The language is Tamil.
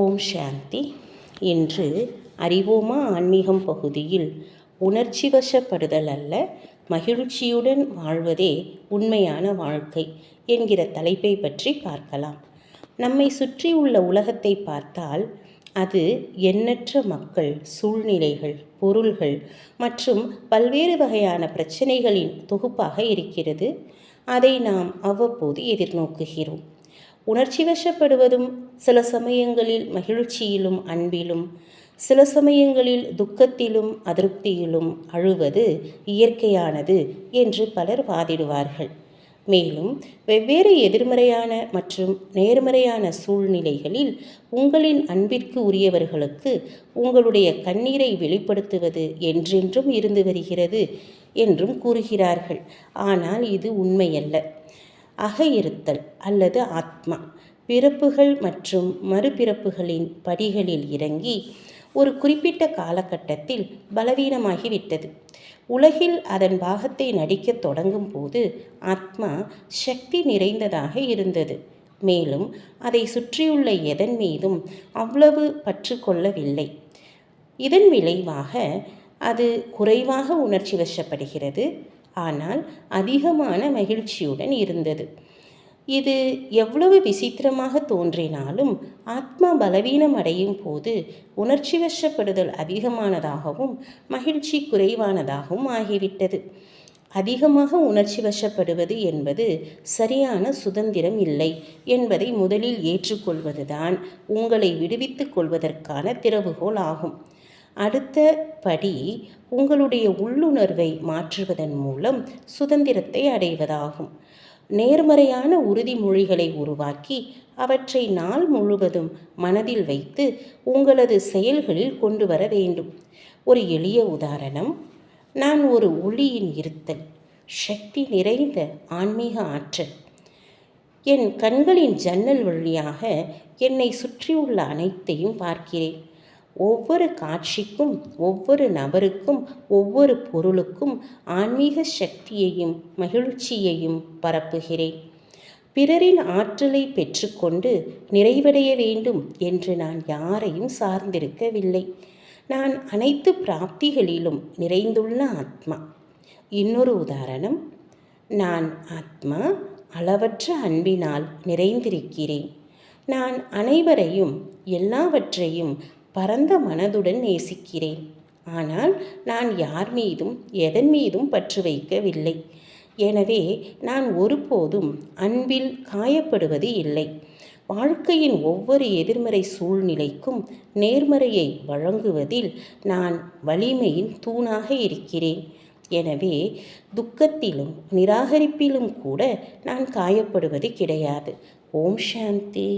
ஓம் சாந்தி. இன்று அறிவோமா ஆன்மீகம் பகுதியில் உணர்ச்சி வசப்படுதல் அல்ல மகிழ்ச்சியுடன் வாழ்வதே உண்மையான வாழ்க்கை என்கிற தலைப்பை பற்றி பார்க்கலாம். நம்மை சுற்றி உள்ள உலகத்தை பார்த்தால் அது எண்ணற்ற மக்கள் சூழ்நிலைகள் பொருள்கள் மற்றும் பல்வேறு வகையான பிரச்சனைகளின் தொகுப்பாக இருக்கிறது. அதை நாம் அவ்வப்போது எதிர்நோக்குகிறோம். உணர்ச்சி வசப்படுவதும் சில சமயங்களில் மகிழ்ச்சியிலும் அன்பிலும் சில சமயங்களில் துக்கத்திலும் அதிருப்தியிலும் அழுவது இயற்கையானது என்று பலர் வாதிடுவார்கள். மேலும் வெவ்வேறு எதிர்மறையான மற்றும் நேர்மறையான சூழ்நிலைகளில் உங்களின் அன்பிற்கு உரியவர்களுக்கு உங்களுடைய கண்ணீரை வெளிப்படுத்துவது என்றென்றும் இருந்து வருகிறது என்றும் கூறுகிறார்கள். ஆனால் இது உண்மையல்ல. அக இருத்தல் அல்லது ஆத்மா. பிறப்புகள் மற்றும் மறுபிறப்புகளின் படிகளில் இறங்கி ஒரு குறிப்பிட்ட காலகட்டத்தில் பலவீனமாகிவிட்டது. உலகில் அதன் பாகத்தை நடிக்கத் தொடங்கும் போது ஆத்மா சக்தி நிறைந்ததாக இருந்தது. மேலும் அதை சுற்றியுள்ள எதன் மீதும் அவ்வளவு பற்று கொள்ளவில்லை. இதன் விளைவாக அது குறைவாக உணர்ச்சி வசப்படுகிறது. ஆனால் அதிகமான மகிழ்ச்சியுடன் இருந்தது. இது எவ்வளவு விசித்திரமாக தோன்றினாலும் ஆத்மா பலவீனம் அடையும் போது உணர்ச்சி வசப்படுதல் அதிகமானதாகவும் மகிழ்ச்சி குறைவானதாகவும் ஆகிவிட்டது. அதிகமாக உணர்ச்சி வசப்படுவது என்பது சரியான சுதந்திரம் இல்லை என்பதை முதலில் ஏற்றுக்கொள்வதுதான் உங்களை விடுவித்துக் கொள்வதற்கான திறவுகோல் ஆகும் அடுத்த படி உங்களுடைய உள்ளுணர்வை மாற்றுவதன் மூலம் சுதந்திரத்தை அடைவதாகும். நேர்மறையான உறுதிமொழிகளை உருவாக்கி அவற்றை நாள் முழுவதும் மனதில் வைத்து உங்களது செயல்களில் கொண்டு வர வேண்டும். ஒரு எளிய உதாரணம் நான் ஒரு ஒளியின் இருத்தல் சக்தி நிறைந்த ஆன்மீக ஆற்றல். என் கண்களின் ஜன்னல் வழியாக என்னை சுற்றியுள்ள அனைத்தையும் பார்க்கிறேன். ஒவ்வொரு காட்சிக்கும் ஒவ்வொரு நபருக்கும் ஒவ்வொரு பொருளுக்கும் ஆன்மீக சக்தியையும் மகிழ்ச்சியையும் பரப்புகிறேன். பிறரின் ஆற்றலை பெற்றுக்கொண்டு நிறைவடைய வேண்டும் என்று நான் யாரையும் சார்ந்திருக்கவில்லை. நான் அனைத்து பிராப்திகளிலும் நிறைந்துள்ள ஆத்மா. இன்னொரு உதாரணம் நான் ஆத்மா அளவற்ற அன்பினால் நிறைந்திருக்கிறேன். நான் அனைவரையும் எல்லாவற்றையும் பரந்த மனதுடன் நேசிக்கிறேன். ஆனால் நான் யார் மீதும் எதன் மீதும் பற்று வைக்கவில்லை. எனவே நான் ஒருபோதும் அன்பில் காயப்படுவது இல்லை. வாழ்க்கையின் ஒவ்வொரு எதிர்மறை சூழ்நிலைக்கும் நேர்மறையை வழங்குவதில் நான் வலிமையின் தூணாக இருக்கிறேன். எனவே துக்கத்திலும் நிராகரிப்பிலும் கூட நான் காயப்படுவது கிடையாது. ஓம் சாந்தி.